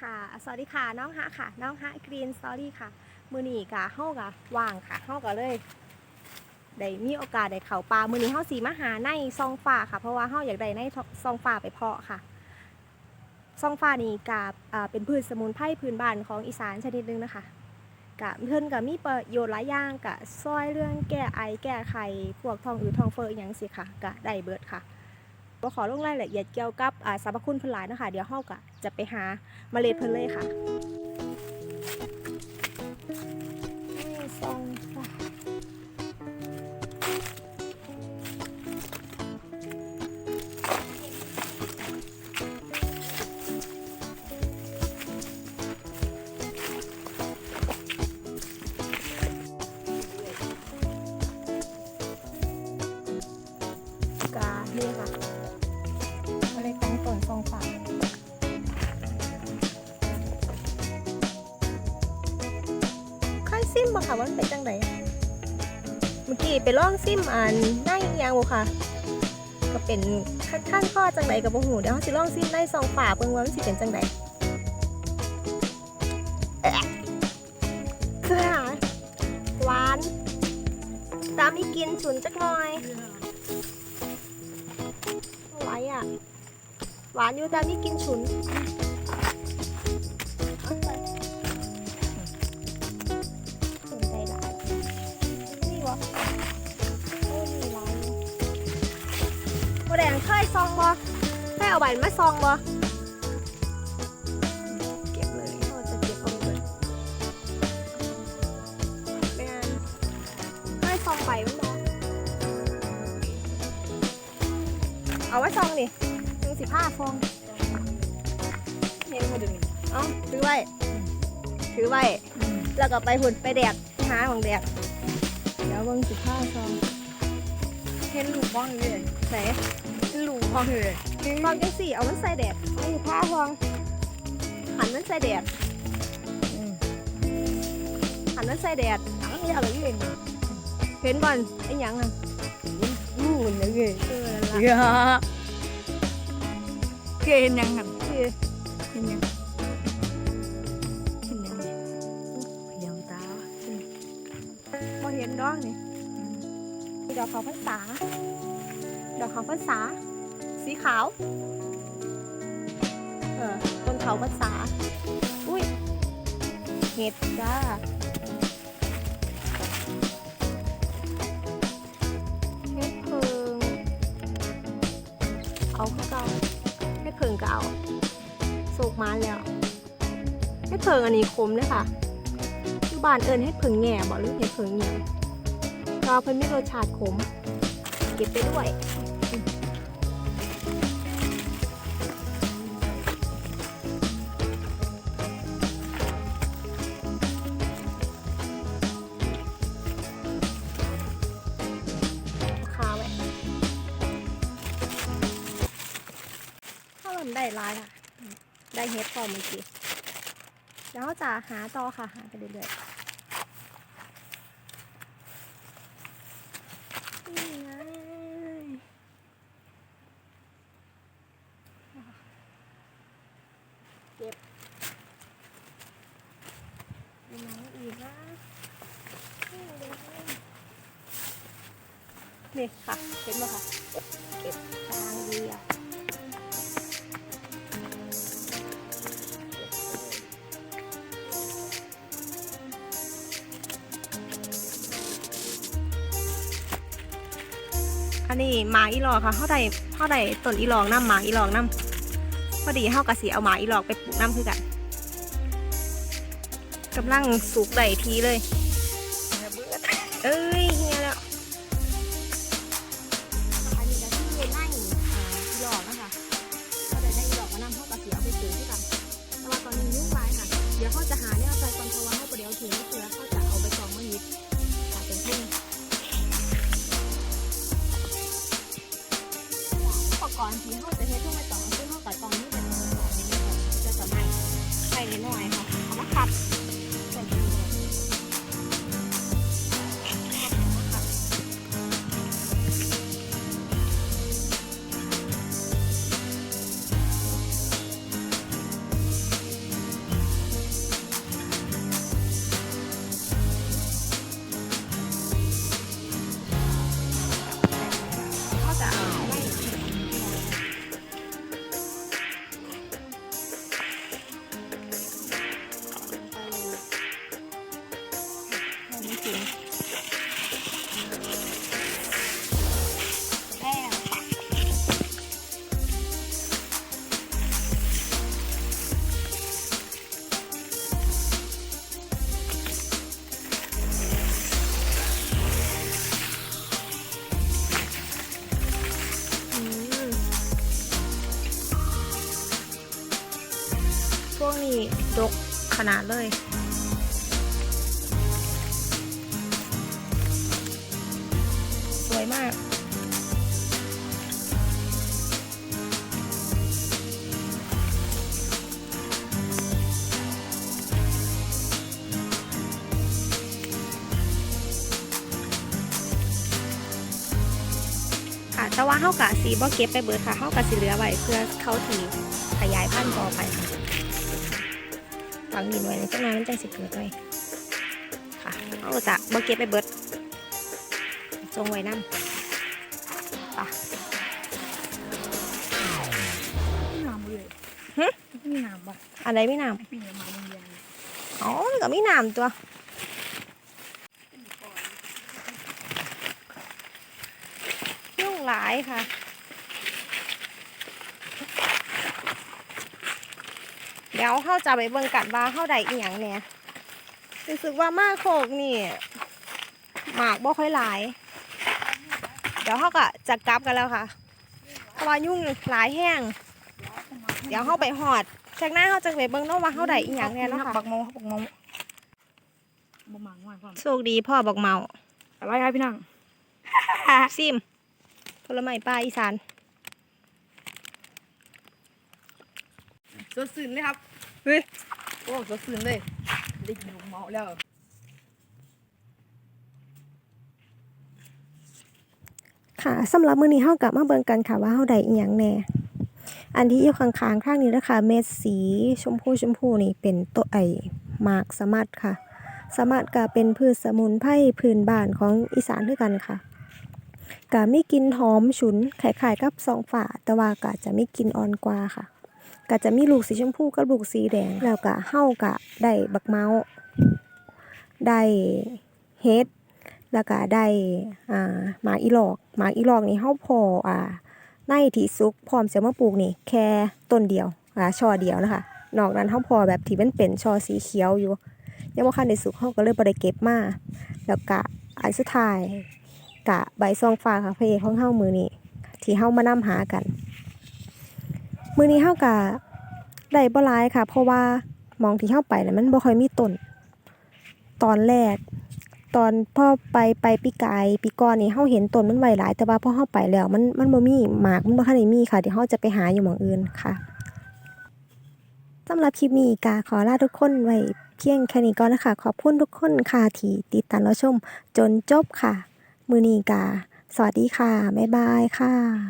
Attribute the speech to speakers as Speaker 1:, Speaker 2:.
Speaker 1: ค่ะ สวัสดีค่ะ น้องฮะค่ะ น้องฮะกรีนสตอรี่ค่ะ มือนีกะเฮากะว่างค่ะเฮากะเลยได้มีโอกาสได้เข้าป่ามือนี้เฮาสีมาหาในซองฟ้าค่ะ เพราะว่าเฮาอยากได้ในซองฟ้าไปเพาะค่ะ ซองฟ้านี่กะเป็นพืชสมุนไพรพื้นบ้านของอีสานชนิดหนึงนะคะกะเพิ่นกะมีประโยชน์หลายอย่างกะซอยเรื่องแก้ไอแก้ไขพวกท้องอืดท้องเฟ้ออย่างสิค่ะกะได้เบิดค่ะ ก็ขอลงรายละเอียดเกี่ยวกับอ่าสรรพคุณเพิ่นหลายนะคะเดี๋ยวเฮากะจะไปหาเมล็ดเพิ่นเลยค่ะ ซิมบ่ค่ะว่ามันเป็นจังไดเมื่อกี้ไปลองซิมอ่านได้ยังบ่ค่ะ ก็เป็นขั้นขั้นข้อจังไดกับบ่ฮู้เดี๋ยวเราสิลองซิมได้สองฝาเบิ่งว่ามันสิเป็นจังไดเอ๊ะคือหาหวานตามที่กินฉุนจักหน่อยไหวอะ หวานอยู่ตามที่กินฉุน โอ้นี่หลายโบแดงเคยซองบ่เคยเอาใบมาซองบ่เก็บเลยเราจะเก็บเอาเลยไม่งั้นเคยซองใบมันบ่เอาไว้ซองดิหนึ่งสิบห้าฟอง
Speaker 2: เห็นมาดูนี่
Speaker 1: เอาถือไว้ ถือไว้ แล้วก็ไปหุ่นไปแดดหาของแดด เดี๋ยวเบิ่งสิบห้าซอง
Speaker 2: เห็นหลูกบ้องเลย
Speaker 1: ไหน
Speaker 2: เห็นลูกบ้องเลย
Speaker 1: ฟองจังสี่เอามันใส่แดดเอาอยู่ผ้าฟองหันมันใส่แดดหันมันใส่แดด
Speaker 2: ทั้งยาวเลยเอง
Speaker 1: เห็นบอลไอ้ยังอะ
Speaker 2: ลูกเลยเว้ย
Speaker 1: เออนั่น
Speaker 2: เย
Speaker 1: ละ
Speaker 2: อะเกณฑ์ยังกันเห็นยัง น
Speaker 1: ดอกนี่มีดอกขาวพรรษา ดอกขาวพรรษา สีขาว เออต้นเขาพรรษา อุ้ย เห็ดจ้าเฮ็ดเพิงเอาเข้าเก่าเฮ็ดเพิงก็เอาสุกมาแล้วเฮ็ดเพิงอันนี้คมเลยค่ะที่บ้านเอิญเฮ็ดเพิงแง่บอกหรือเฮ็ดเพิงแง่ ก็เพิ่นมีรสชาติขม เก็บไปด้วยคาไว้ถ้ามันได้ลายค่ะ ได้เฮ็ดพอเมื่อกี้แล้วจะหาต่อค่ะ หาไปเรื่อยๆ นี่ไงเก็บมีน้องอีกนะนี่เลยนี่ค่ะ เห็นไหมคะเก็บทางดีอะ อันนี้หมาอีหลอกค่ะเขาได้เขาได้ต้นอีหลอกน้ำหมาอีหลอกน้ำพอดีเขากระสีเอาหมาอีหลอกไปปลูกน้ำคือกันกำลังสุกได้ทีเลยเอ้ยเฮียแล้วอันนี้ก็ที่ไล่อีหลอกนะคะเขาได้ได้อีหลอกมานำเขากระสีเอาไปปลูกคือกันแต่ว่าตอนนี้ยุ่งหลายค่ะ เดี๋ยวเขาจะหาเนี่ยใจก่อนเพราะว่าเขาประเดี๋ยวถึง กรณ์ที่เขาจะเฮ็ดทุกไม่ต้องซึ่งเขากับตอนนี้เป็นอุปกรณ์นี้จะสมัยใส่นิดหน่อยค่ะเอามาขับ นี้ดกขนาดเลยสวยมากค่ะแต่ว่าเฮากะสีบ่เก็บไปเบิดค่ะเฮากะสิเหลือไว้เพื่อเขาทีขยายพันธุ์ต่อไปค่ะ ฝังดินไว้ในจังหวะมันจังสิเกิดไว้ค่ะเฮาจะบ่เก็บไปเบิดจงไว้นำค่ะ
Speaker 2: มีน้ำเลย
Speaker 1: หึ
Speaker 2: มีน้ำบ่
Speaker 1: อันใดมีน้
Speaker 2: ปีนมาโรงเรียน
Speaker 1: อ๋อมันก็มีน้ำตัวยุ่งหลายค่ะ ดี๋ยวเข้าจะไปเบิ่งกันว่าเข้าได้อีหยังเนี่ยรู้สึกว่ามากโคกนี่หมากบ่ค่อยหลาย เดี๋ยวเขาก็จะกลับกันแล้วค่ะเพราะว่ายุ่งหลายแห้งเดี๋ยวเข้าไปหอดจากหน้าเขาจะไปเบิ่งเนาะว่าเข้าได้อีหยังเนี่ยเนาะค่ะ
Speaker 2: บักเมาบักเมาบ่หมางว่าความ
Speaker 1: โชคดีพ่อบอกเมา
Speaker 2: อะไรครับพี่น้อง
Speaker 1: ซิมผลไม้ปลาอีสาน
Speaker 2: สดชื่นเลยครับ
Speaker 1: เฮ้ย
Speaker 2: โอ้สดชื่นเลยได้กินบักเมาแล้ว
Speaker 1: ค่ะสำหรับมื้อนี้เฮากลับมาเบิ่งกันค่ะว่าเฮาได้อีหยังแน่อันที่อยู่ข้างๆข้างนี้นะคะเม็ดสีชมพูชมพูนี่เป็นตัวไอหมากสมัดค่ะ สมัดก็เป็นพืชสมุนไพรพื้นบ้านของอีสานคือกันค่ะก็มีกินหอมฉุนคล้ายๆกับสองฝาแต่ว่าก็จะมีกินอ่อนกว่าค่ะ ก็จะมีลูกสีชมพูกับลูกสีแดง แล้วก็เฮาก็ได้บักเมาได้เฮ็ดแล้วก็ได้อ่าหมาอีหลอกหมาอีหลอกนี่เฮาพออ่าในที่สุกพร้อมจะมาปลูกนี่ แค่ต้นเดียวอ่าช่อเดียวนะคะนอกนั้นเฮาพอแบบที่มันเป็นช่อสีเขียวอยู่ยังบ่คันได้สุกเฮาก็เลยบ่ได้เก็บมาแล้วก็อันสุดท้ายกะใบซองฟ้าค่ะพระเอกของเฮามือนี้ที่เฮามานํหากัน มือนี้เฮาก็ได้บ่หลายค่ะ เพราะว่ามองที่เฮาไปน่ะมันบ่ค่อยมีต้น ตอนแรก ตอนพ่อไปไปปีกายปีก่อนนี่เฮาเห็นต้นมันไวหลาย แต่ว่าพอเฮาไปแล้ว มันมันบ่มีหมากมันบ่ทันได้มีค่ะเดี๋ยวเฮาจะไปหาอยู่หม่องอื่นค่ะสำหรับคลิปนี้กาขอลาทุกคนไว้เพียงแค่นี้ก่อนนะคะ ขอบคุณทุกคนค่ะที่ติดตามรับชมจนจบค่ะ มื้อนี้กา สวัสดีค่ะ บ๊ายบายค่ะ